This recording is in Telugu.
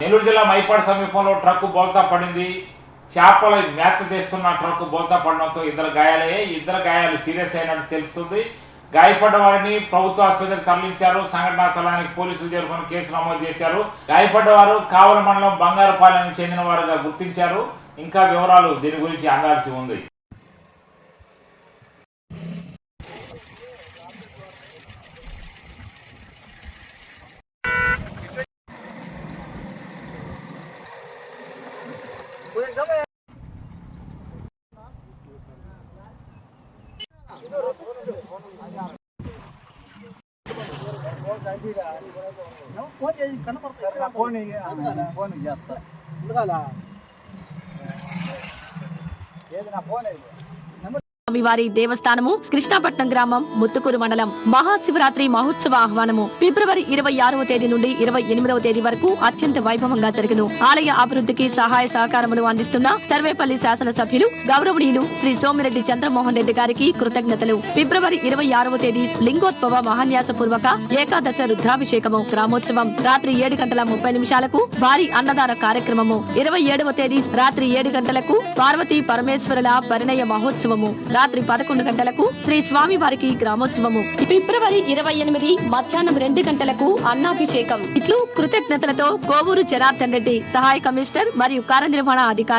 నెల్లూరు జిల్లా మైపాడు సమీపంలో ట్రక్కు బోల్తా పడింది. చేపల మేత తెస్తున్న ట్రక్కు బోల్తా పడడంతో ఇద్దరు గాయాలయ్యాయి. ఇద్దరు గాయాలు సీరియస్ అయినట్టు తెలుస్తుంది. గాయపడ్డ వారిని ప్రభుత్వ ఆసుపత్రికి తరలించారు. సంఘటనా స్థలానికి పోలీసులు చేరుకొని కేసు నమోదు చేశారు. గాయపడ్డ వారు కావల మండలం బంగారుపాలెనికి చెందిన వారుగా గుర్తించారు. ఇంకా వివరాలు దీని గురించి అందాల్సి ఉంది. ఫోన్ చేసి కనపడతా ఫోన్ ఫోన్ చేస్తా ఎందుకలా ఏది నా ఫోన్ స్వామివారి దేవస్థానము కృష్ణాపట్నం గ్రామం ముత్తుకూరు మండలం మహాశివరాత్రి మహోత్సవ ఆహ్వానము ఫిబ్రవరి ఇరవై ఆరవ తేదీ నుండి ఇరవై ఎనిమిదవ తేదీ వరకు అత్యంత వైభవంగా జరుగును. ఆలయ అభివృద్ధికి సహాయ సహకారములు అందిస్తున్న సర్వేపల్లి శాసన సభ్యులు గౌరవనీయులు శ్రీ సోమిరెడ్డి చంద్రమోహన్ రెడ్డి గారికి కృతజ్ఞతలు. ఫిబ్రవరి ఇరవై ఆరవ తేదీ లింగోత్సవ మహాన్యాస పూర్వక ఏకాదశ రుద్రాభిషేకము గ్రామోత్సవం రాత్రి ఏడు గంటల ముప్పై నిమిషాలకు భారీ అన్నదాన కార్యక్రమము. ఇరవై ఏడవ తేదీ రాత్రి ఏడు గంటలకు పార్వతీ పరమేశ్వరుల పరిణయ మహోత్సవము. రాత్రి పదకొండు గంటలకు శ్రీ స్వామి వారికి గ్రామోత్సవము. ఫిబ్రవరి ఇరవై ఎనిమిది మధ్యాహ్నం రెండు గంటలకు అన్నాభిషేకం. ఇట్లు కృతజ్ఞతలతో కోవూరు జనార్దన్ రెడ్డి సహాయ కమిషనర్ మరియు కార్యనిర్వహణ అధికారి